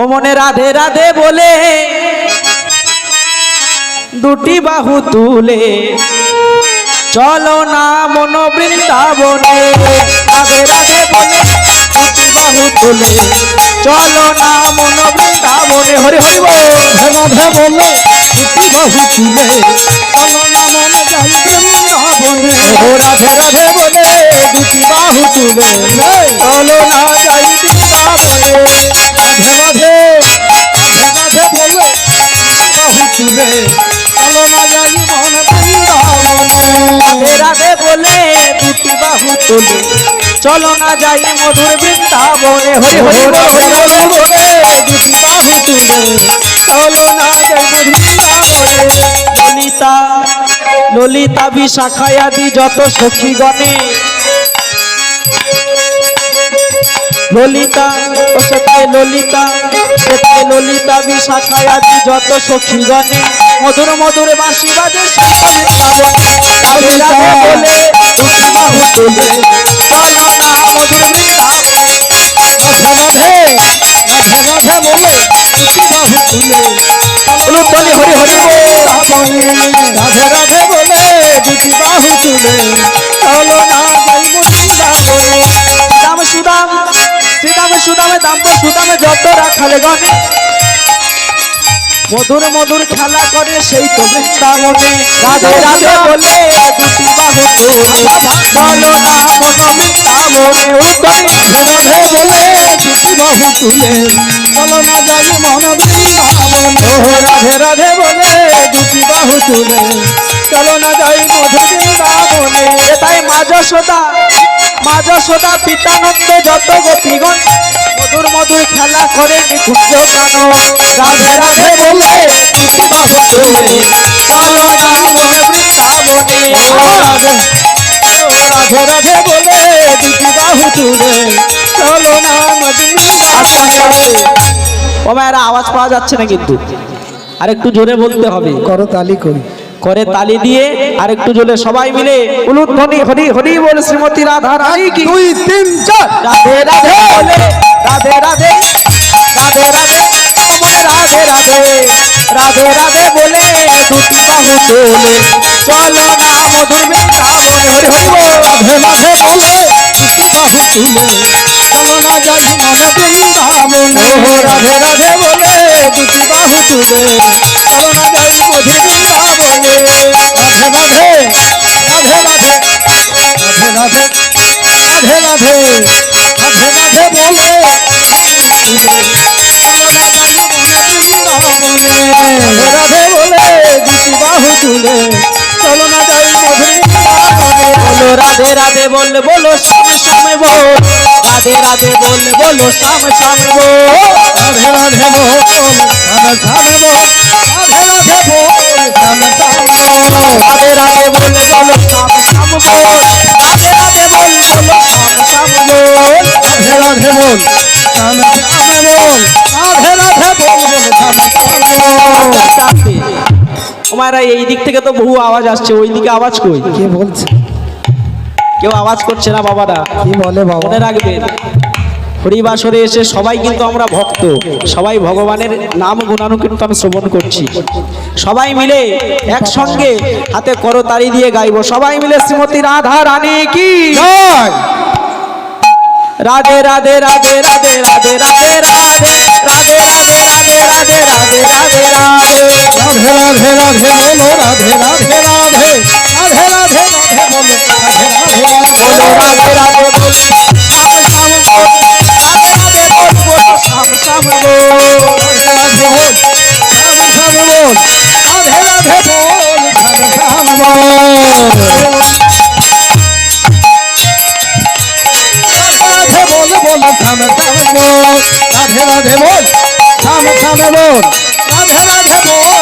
ও মনে রাধে রাধে বলে, দুটি বাহু তুলে, চলো না মন বৃন্দাবনে। রাধে রাধে বলে, দুটি বাহু তুলে, চলো না মন বৃন্দাবনে। হরি হরি বল রাধে বলে, দুটি বাহু তুলে, চলো না মন যাই বৃন্দাবনে। রাধে রাধে বলে, দুটি বাহু তুলে, চলো না তুলে চলো না যাই মধুর বৃন্দাবনে। হরি হরি হরি দুটি বাহু তুলে চলো না যাই মধুর বৃন্দাবনে ললিতা ললিতা বিশাখায়াদি যত সখীগণে ললিতা ও সেটাই ললিতা সেটাই ললিতা বিশাখায়াদি যত সখীগণে মধুর মধুর বাঁশি বাজে বৃন্দাবনে রাধে রাধে বলে বাহু তুলে মধুর হরি হরি বল। রাধে রাধে বলে দুটি বাহু না যাই বৃন্দাবনে শ্রীরাম সুদাম শ্রীরাম সুদামে দাম্ব সুদামে যত রাখালে গণে মধুর মধুর খেলা করে সেই তো বৃন্দাবনে। রাধে রাধে বলে দুটি বাহু তুলে। বলে না যাই মন রাধে রাধে বলে দুটি বাহু তুলে। চলো না যাই মধুর বৃন্দাবনে। তাই মা যশোদা মা যশোদা পিতানন্দ যত গোপীগণ মধুর মধুর খেলা করে নিকুঞ্জ রাধে রাধে বলে রাধে রাধে রাধে বলে দুটি বাহু তুলে চলো না ও মায়েরা আওয়াজ পাওয়া যাচ্ছে না কিন্তু। আর একটু জোরে বলতে হবে। করো তালি করি। করে তালি দিয়ে আর একটু জোরে সবাই মিলে উলুধ্বনি হরি হরি বল শ্রীমতী রাধা রানী কি? দুই তিন চার। রাধে রাধে বলে রাধে রাধে রাধে রাধে মনে রাধে রাধে রাধে রাধে বলে দুটি বাহু তোলে চলো না মধুর বৃন্দাবনে হরি হরি বল রাধে রাধে বলে দুটি বাহু তুলে। চলো না যাই মন বৃন্দাবনে রাধে রাধে বলে দুটি বাহু তুলে। চলো না তুলে চলো না যাই বলো রাধে রাধে বল বলো শ্যাম শ্যাম বল। রাধে রাধে বল বলো শ্যাম শ্যাম বল। রাধে রাধে বল শ্যাম বল। রাধে রাধে বল শ্যাম শ্যাম বল। রাধে রাধে বল বলো শ্যাম শ্যাম বল। তোমারা এই দিক থেকে তো বহু আওয়াজ আসছে ওই দিকে আওয়াজ কই কে বলছে কেউ আওয়াজ করছে না বাবারা কি বলে বাবা মনে রাখবেন হরিবাসরে এসে সবাই কিন্তু আমরা ভক্ত সবাই ভগবানের নাম গুণানুকীর্তন শ্রবণ করছি সবাই মিলে একসঙ্গে হাতে করতালি দিয়ে গাইবো সবাই মিলে শ্রীমতী রাধা রানী কি জয় রাধে রাধে রাধে রাধে রাধে রাধে রাধে রাধে রাধে রাধে রাধে রাধে রাধে রাধে বলো রাধে রাধে রাধে রাধে রাধে রাধে বলো রাধে রাধে বলো রাধে রাধে বল শ্যাম শ্যাম শ্যাম বল রাধে রাধে বল শ্যাম শ্যাম বল রাধে রাধে বল শ্যাম শ্যাম বল বল শ্যাম শ্যাম বল রাধে রাধে বল শ্যাম শ্যাম বল রাধে রাধে বল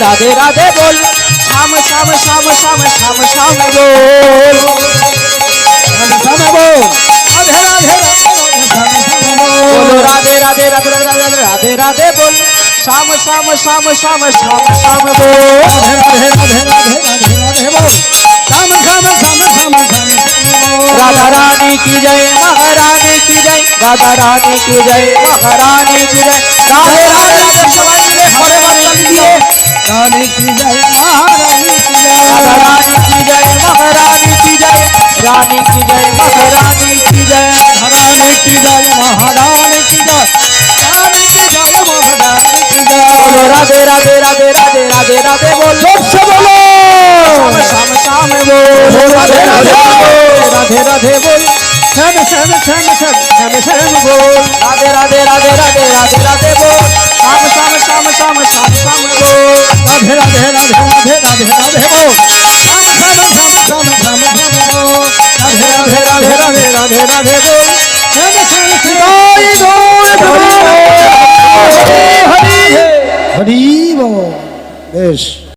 राधे राधे बोल शाम शाम शाम शाम शाम शाम बोल राधे राधे राधे राधे राधे राधे राधे राधे बोल शाम शाम शाम शाम शाम शाम बोल राधे राधे राधे राधे राधे बोल शाम शाम शाम शाम शाम राधा रानी की जय महारानी की जय राधा रानी की जय महारानी की जय राधे राधे राधे राधे राधे राधे राधे राधे बोल से बोलो शाम शाम बोलो राधे राधे राधे राधे बोल श्याम श्याम श्याम श्याम श्याम श्याम बोल राधे राधे राधे राधे राधे राधे बोल शाम शाम शाम शाम शाम शाम बोल राधे राधे राधे राधे राधे राधे बोल शाम शाम श्याम বাংলাদেশ